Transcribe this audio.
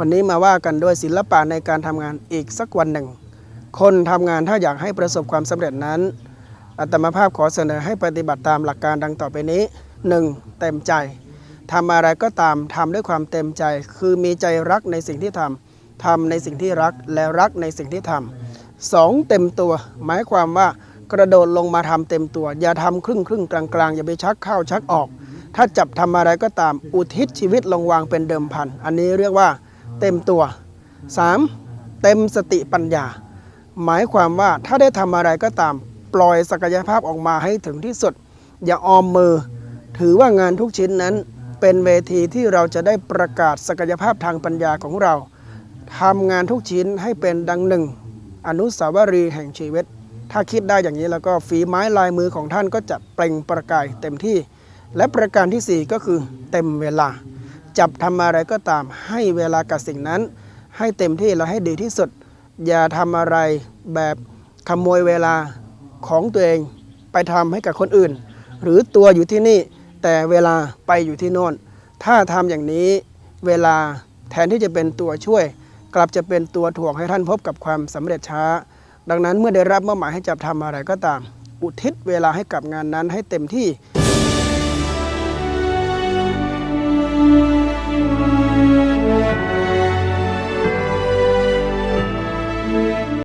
วันนี้มาว่ากันด้วยศิลปะในการทำงานอีกสักวันหนึ่ง คนทำงานถ้าอยากให้ประสบความสำเร็จนั้น อัตมาภาพขอเสนอให้ปฏิบัติตามหลักการดังต่อไปนี้ 1. เต็มใจทำอะไรก็ตามทำด้วยความเต็มใจ คือมีใจรักในสิ่งที่ทำทำในสิ่งที่รักและรักในสิ่งที่ทำสองเต็มตัว หมายความว่ากระโดดลงมาทำเต็มตัว อย่าทำครึ่งครึ่งกลางกลางๆอย่าไปชักเข้าชักออก ถ้าจับทำอะไรก็ตามอุทิศชีวิตลงวางเป็นเดิมพัน อันนี้เรียกว่า เต็มตัว 3. เต็มสติปัญญา หมายความว่าถ้าได้ทำอะไรก็ตามปล่อยศักยภาพออกมาให้ถึงที่สุด อย่าออมมือ ถือว่างานทุกชิ้นนั้นเป็นเวทีที่เราจะได้ประกาศศักยภาพทางปัญญาของเราทำงานทุกชิ้นให้เป็นดังหนึ่ง อนุสาวรีย์แห่งชีวิต ถ้าคิดได้อย่างนี้แล้วก็ฝีไม้ลายมือของท่านก็จะเปล่งประกายเต็มที่ และประการที่ 4 ก็คือเต็มเวลา จับทำอะไรก็ตามให้เวลากับสิ่งนั้น ให้เต็มที่และให้ดีที่สุด อย่าทำอะไรแบบขโมยเวลาของตัวเอง ไปทำให้กับคนอื่น หรือตัวอยู่ที่นี่แต่เวลาไปอยู่ที่โน่น ถ้าทำอย่างนี้เวลาแทนที่จะเป็นตัวช่วย กลับจะเป็นตัวถ่วงให้ท่านพบกับความสำเร็จช้า ดังนั้นเมื่อได้รับมอบหมายให้จับทำอะไรก็ตาม อุทิศเวลาให้กับงานนั้นให้เต็มที่